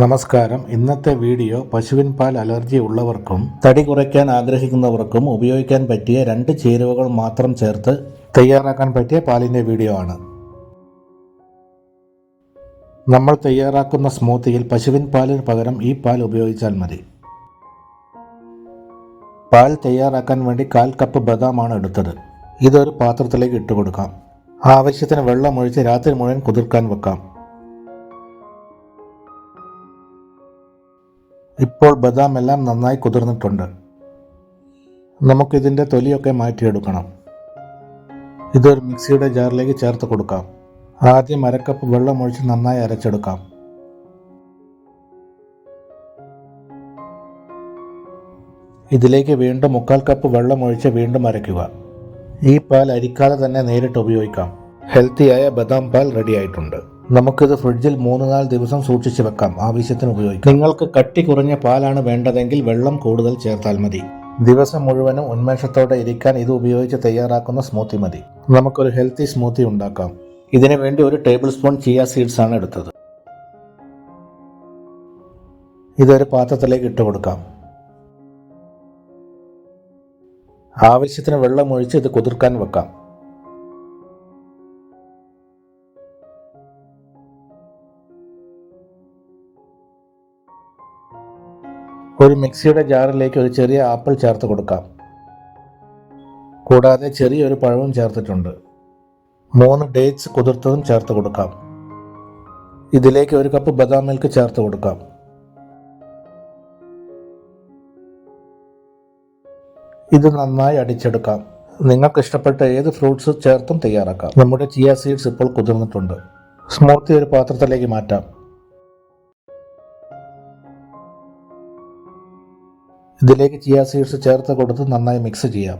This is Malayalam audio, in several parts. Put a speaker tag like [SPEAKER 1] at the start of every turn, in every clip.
[SPEAKER 1] നമസ്കാരം. ഇന്നത്തെ വീഡിയോ പശുവിൻ പാൽ അലർജി ഉള്ളവർക്കും തടി കുറയ്ക്കാൻ ആഗ്രഹിക്കുന്നവർക്കും ഉപയോഗിക്കാൻ പറ്റിയ രണ്ട് ചേരുവകൾ മാത്രം ചേർത്ത് തയ്യാറാക്കാൻ പറ്റിയ പാലിന്റെ വീഡിയോ ആണ്. നമ്മൾ തയ്യാറാക്കുന്ന സ്മൂത്തിയിൽ പശുവിൻ പാലിന് പകരം ഈ പാൽ ഉപയോഗിച്ചാൽ മതി. പാൽ തയ്യാറാക്കാൻ വേണ്ടി കാൽ കപ്പ് ബദാമാണ് എടുത്തത്. ഇതൊരു പാത്രത്തിലേക്ക് ഇട്ട് കൊടുക്കാം ആവശ്യത്തിന് വെള്ളം ഒഴിച്ച് രാത്രി മുഴുവൻ കുതിർക്കാൻ വെക്കാം. ഇപ്പോൾ ബദാം എല്ലാം നന്നായി കുതിർന്നിട്ടുണ്ട്. നമുക്കിതിന്റെ തൊലിയൊക്കെ മാറ്റിയെടുക്കണം. ഇതൊരു മിക്സിയുടെ ജാറിലേക്ക് ചേർത്ത് കൊടുക്കാം. ആദ്യം അരക്കപ്പ് വെള്ളം ഒഴിച്ച് നന്നായി അരച്ചെടുക്കാം. ഇതിലേക്ക് വീണ്ടും മുക്കാൽ കപ്പ് വെള്ളം ഒഴിച്ച് വീണ്ടും അരയ്ക്കുക. ഈ പാൽ അരിക്കാതെ തന്നെ നേരിട്ട് ഉപയോഗിക്കാം. ഹെൽത്തിയായ ബദാം പാൽ റെഡി ആയിട്ടുണ്ട് നമുക്കിത് ഫ്രിഡ്ജിൽ മൂന്ന് നാല് ദിവസം സൂക്ഷിച്ചു വെക്കാം. ആവശ്യത്തിന് ഉപയോഗിക്കാം. നിങ്ങൾക്ക് കട്ടി കുറഞ്ഞ പാലാണ് വേണ്ടതെങ്കിൽ വെള്ളം കൂടുതൽ ചേർത്താൽ മതി. ദിവസം മുഴുവനും ഉന്മേഷത്തോടെ ഇരിക്കാൻ ഇത് ഉപയോഗിച്ച് തയ്യാറാക്കുന്ന സ്മൂത്തി മതി. നമുക്കൊരു ഹെൽത്തി സ്മൂത്തി ഉണ്ടാക്കാം. ഇതിനു വേണ്ടി ഒരു ടേബിൾ സ്പൂൺ ചിയ സീഡ്സ് ആണ് എടുത്തത്. ഇതൊരു പാത്രത്തിലേക്ക് ഇട്ട് കൊടുക്കാം. ആവശ്യത്തിന് വെള്ളം ഒഴിച്ച് ഇത് കുതിർക്കാൻ വെക്കാം. ഒരു മിക്സിയുടെ ജാറിലേക്ക് ഒരു ചെറിയ ആപ്പിൾ ചേർത്ത് കൊടുക്കാം. കൂടാതെ ചെറിയൊരു പഴവും ചേർത്തിട്ടുണ്ട്. മൂന്ന് ഡേറ്റ്സ് കുതിർത്തതും ചേർത്ത് കൊടുക്കാം. ഇതിലേക്ക് ഒരു കപ്പ് ബദാം മിൽക്ക് ചേർത്ത് കൊടുക്കാം. ഇത് നന്നായി അടിച്ചെടുക്കാം. നിങ്ങൾക്ക് ഇഷ്ടപ്പെട്ട ഏത് ഫ്രൂട്ട്സ് ചേർത്തും തയ്യാറാക്കാം. നമ്മുടെ ചിയ സീഡ്സ് ഇപ്പോൾ കുതിർന്നിട്ടുണ്ട്. സ്മൂത്തി ഒരു പാത്രത്തിലേക്ക് മാറ്റാം. ഇതിലേക്ക് ചിയ സീഡ്സ് ചേർത്ത് കൊടുത്ത് നന്നായി മിക്സ് ചെയ്യാം.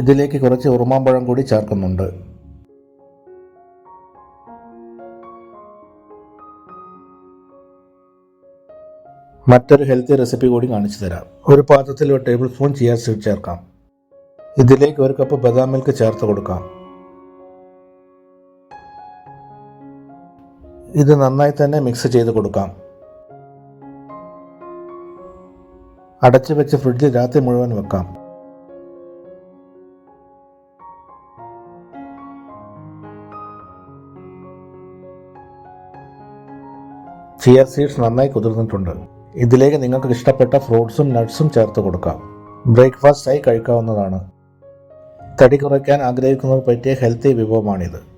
[SPEAKER 1] ഇതിലേക്ക് കുറച്ച് ഉറുമാമ്പഴം കൂടി ചേർക്കുന്നുണ്ട്. മറ്റൊരു ഹെൽത്തി റെസിപ്പി കൂടി കാണിച്ചു തരാം. ഒരു പാത്രത്തിൽ ഒരു ടേബിൾ സ്പൂൺ ചിയ സീഡ് ചേർക്കാം. ഇതിലേക്ക് ഒരു കപ്പ് ബദാം മിൽക്ക് ചേർത്ത് കൊടുക്കാം. ഇത് നന്നായി തന്നെ മിക്സ് ചെയ്ത് കൊടുക്കാം. അടച്ചു വെച്ച് ഫ്രിഡ്ജിൽ രാത്രി മുഴുവൻ വെക്കാം. ചിയ സീഡ്സ് നന്നായി കുതിർന്നിട്ടുണ്ട്. ഇതിലേക്ക് നിങ്ങൾക്ക് ഇഷ്ടപ്പെട്ട ഫ്രൂട്ട്സും നട്ട്സും ചേർത്ത് കൊടുക്കാം. ബ്രേക്ക്ഫാസ്റ്റായി കഴിക്കാവുന്നതാണ്. തടി കുറയ്ക്കാൻ ആഗ്രഹിക്കുന്നവർ പറ്റിയ ഹെൽത്തി വിഭവമാണിത്.